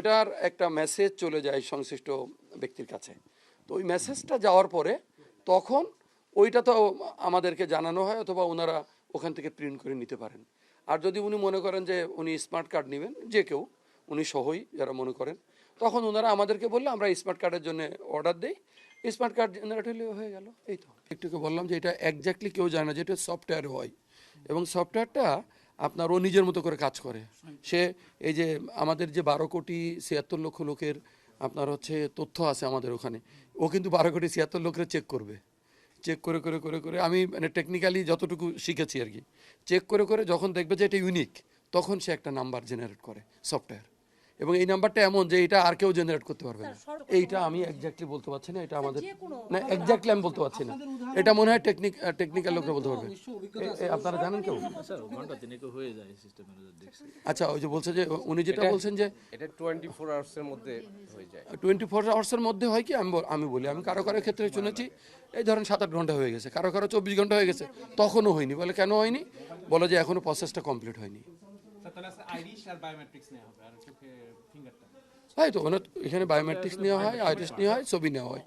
ওইটার একটা মেসেজ চলে যায় সংশ্লিষ্ট ব্যক্তির কাছে। তো ওই মেসেজটা যাওয়ার পরে তখন ওইটা তো আমাদেরকে জানানো হয় অথবা ওনারা ওখান থেকে প্রিন্ট করে নিতে পারেন। আর যদি উনি মনে করেন যে উনি স্মার্ট কার্ড নেবেন, যে কেউ, উনি সহই যারা মনে করেন, তখন ওনারা আমাদেরকে বললে, আমরা স্মার্ট কার্ডের জন্য অর্ডার দিই। স্মার্ট কার্ড জেনারেট হলে হয়ে গেল। এই তো। একটুকে বললাম যে এটা একজাক্টলি কেউ জানে না যেটা সফটওয়্যার হয়। এবং সফটওয়্যারটা আপনার ও নিজের মতো করে কাজ করে। সে এই যে আমাদের যে বারো কোটি ছিয়াত্তর লক্ষ লোকের আপনার হচ্ছে তথ্য আছে আমাদের ওখানে ও কিন্তু বারো কোটি ছিয়াত্তর লোকের চেক করবে। চেক করে করে করে করে আমি মানে টেকনিক্যালি যতটুকু শিখেছি আর কি। চেক করে করে যখন দেখবে যে এটা ইউনিক তখন সে একটা নাম্বার জেনারেট করে সফটওয়্যার এবং এই নাম্বারটা এমন যে এটা আর কেউ জেনারেট করতে পারবে না। এইটা আমি এক্স্যাক্টলি বলতে পারছি না এটা আমাদের না এক্স্যাক্টলি আমি বলতে পারছি না। এটা মনে হয় টেকনিক টেকনিক্যাল লোকরা বলতে পারবে। আপনারা জানেন কেউ স্যার ঘণ্টা তিনেক হয়ে যায় সিস্টেমের দেখছি। আচ্ছা ওই যে বলছে যে উনি যেটা বলছেন যে এটা টোয়েন্টি ফোর আওয়ার্সের মধ্যে হয়ে যায়। টোয়েন্টি ফোর আওয়ার্সের মধ্যে হয় কি? আমি আমি বলি আমি কারও কারও ক্ষেত্রে শুনেছি এই ধরেন সাত আট ঘণ্টা হয়ে গেছে কারও কারও চব্বিশ ঘণ্টা হয়ে গেছে তখনও হয়নি। বলে কেন হয়নি? বলে যে এখনও প্রসেসটা কমপ্লিট হয়নি। তাইতো এখানে বায়োমেট্রিক্স নেওয়া হয় আইডিস নেওয়া হয় ছবি নেওয়া হয়।